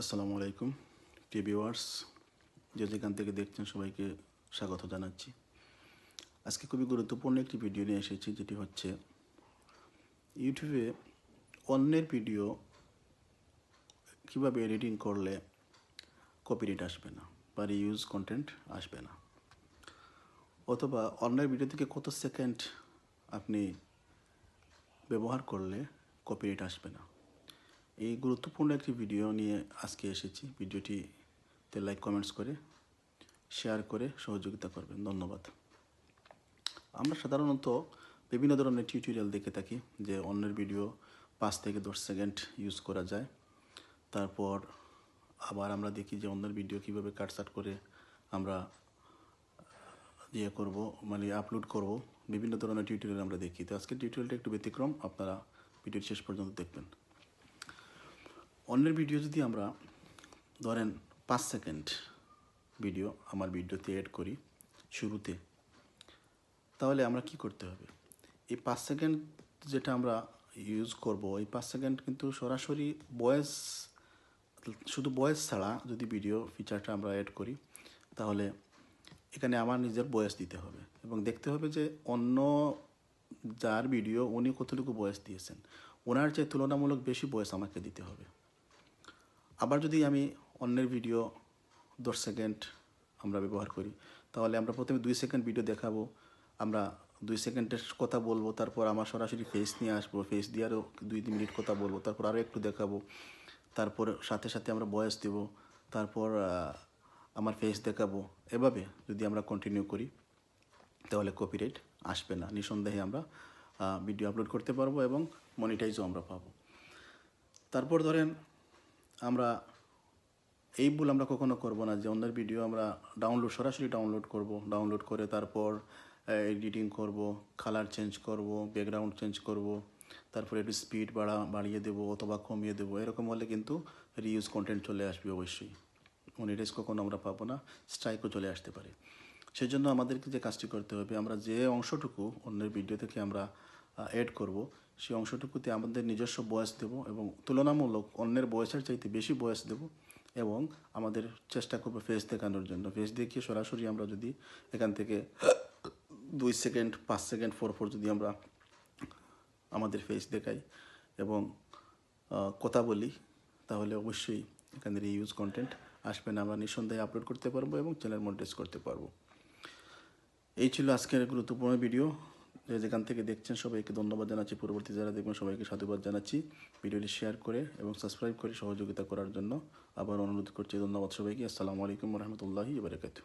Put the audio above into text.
আসসালামু আলাইকুম, প্রিয় ভিউয়ার্স। যে যেখান থেকে দেখছেন সবাইকে স্বাগত জানাচ্ছি। আজকে খুবই গুরুত্বপূর্ণ একটি ভিডিও নিয়ে এসেছি, যেটি হচ্ছে ইউটিউবে অন্যের ভিডিও কীভাবে এডিটিং করলে কপিরাইট আসবে না বা রিউজ কন্টেন্ট আসবে না। অথবা অন্যের ভিডিও থেকে কত সেকেন্ড আপনি ব্যবহার করলে কপিরাইট আসবে না। এই গুরুত্বপূর্ণ একটি ভিডিও নিয়ে আজকে এসেছি। ভিডিওটিতে লাইক কমেন্টস করে শেয়ার করে সহযোগিতা করবেন। ধন্যবাদ। আমরা সাধারণত বিভিন্ন ধরনের টিউটোরিয়াল দেখে থাকি, যে অন্যের ভিডিও পাঁচ থেকে দশ সেকেন্ড ইউজ করা যায়। তারপর আবার আমরা দেখি যে অন্যের ভিডিও কীভাবে কাটসাট করে আমরা ইয়ে করব মানে আপলোড করব। বিভিন্ন ধরনের টিউটোরিয়াল আমরা দেখি। তো আজকের টিউটোরিয়ালটা একটু ব্যতিক্রম। আপনারা ভিডিওর শেষ পর্যন্ত দেখবেন। অন্যের ভিডিও যদি আমরা ধরেন পাঁচ সেকেন্ড ভিডিও আমার ভিডিওতে এড করি শুরুতে, তাহলে আমরা কি করতে হবে? এই পাঁচ সেকেন্ড যেটা আমরা ইউজ করব, এই পাঁচ সেকেন্ড কিন্তু সরাসরি বয়েস শুধু ভয়েস ছাড়া যদি ভিডিও ফিচারটা আমরা অ্যাড করি, তাহলে এখানে আমার নিজের বয়স দিতে হবে। এবং দেখতে হবে যে অন্য যার ভিডিও উনি কতটুকু বয়স দিয়েছেন, ওনার চেয়ে তুলনামূলক বেশি বয়স আমাকে দিতে হবে। আবার যদি আমি অন্যের ভিডিও দশ সেকেন্ড আমরা ব্যবহার করি, তাহলে আমরা প্রথমে দুই সেকেন্ড ভিডিও দেখাবো, আমরা দুই সেকেন্ডের কথা বলব, তারপর আমার সরাসরি ফেস নিয়ে আসব ফেস দিয়ে আরও দুই, তিন মিনিট কথা বলব, তারপর আরও একটু দেখাবো, তারপর সাথে সাথে আমরা বয়স দেব, তারপর আমার ফেস দেখাবো। এভাবে যদি আমরা কন্টিনিউ করি, তাহলে কপিরাইট আসবে না। নিঃসন্দেহে আমরা ভিডিও আপলোড করতে পারব এবং মনিটাইজও আমরা পাবো। তারপর ধরেন আমরা এই ভুল আমরা কখনো করব না, যে অন্যের ভিডিও আমরা ডাউনলোড সরাসরি ডাউনলোড করব। ডাউনলোড করে তারপর এডিটিং করব কালার চেঞ্জ করব ব্যাকগ্রাউন্ড চেঞ্জ করব, তারপরে একটু স্পিড বাড়া, বাড়িয়ে দেবো অথবা কমিয়ে দেবো। এরকম হলে কিন্তু রিউজ কন্টেন্ট চলে আসবে অবশ্যই। মনিটাইজ কখনো আমরা পাবো না স্ট্রাইকও চলে আসতে পারে। সেই জন্য আমাদেরকে যে কাজটি করতে হবে, আমরা যে অংশটুকু অন্যের ভিডিও থেকে আমরা অ্যাড করব, সেই অংশটুকুতে আমাদের নিজস্ব বয়স দেব এবং তুলনামূলক অন্যের বয়সের চাইতে বেশি বয়স দেব এবং আমাদের চেষ্টা করব ফেস দেখানোর জন্য। ফেস দেখিয়ে সরাসরি আমরা যদি এখান থেকে দুই সেকেন্ড পাঁচ সেকেন্ড ফোর ফোর যদি আমরা আমাদের ফেস দেখাই এবং কথা বলি, তাহলে অবশ্যই এখানে ইউজ কন্টেন্ট আসবে না। আমরা নিঃসন্দেহে আপলোড করতে পারব এবং চ্যানেল মনিটাইজ করতে পারব। এই ছিল আজকের গুরুত্বপূর্ণ ভিডিও যেখান থেকে দেখছেন, সবাইকে ধন্যবাদ জানাচ্ছি। পরবর্তী যারা দেখবেন, সবাইকে সাধুবাদ জানাচ্ছি। ভিডিওটি শেয়ার করে এবং সাবস্ক্রাইব করে সহযোগিতা করার জন্য আবার অনুরোধ করছি। ধন্যবাদ সবাইকে। আসসালামু আলাইকুম রহমতুল্লাহি বারকাতু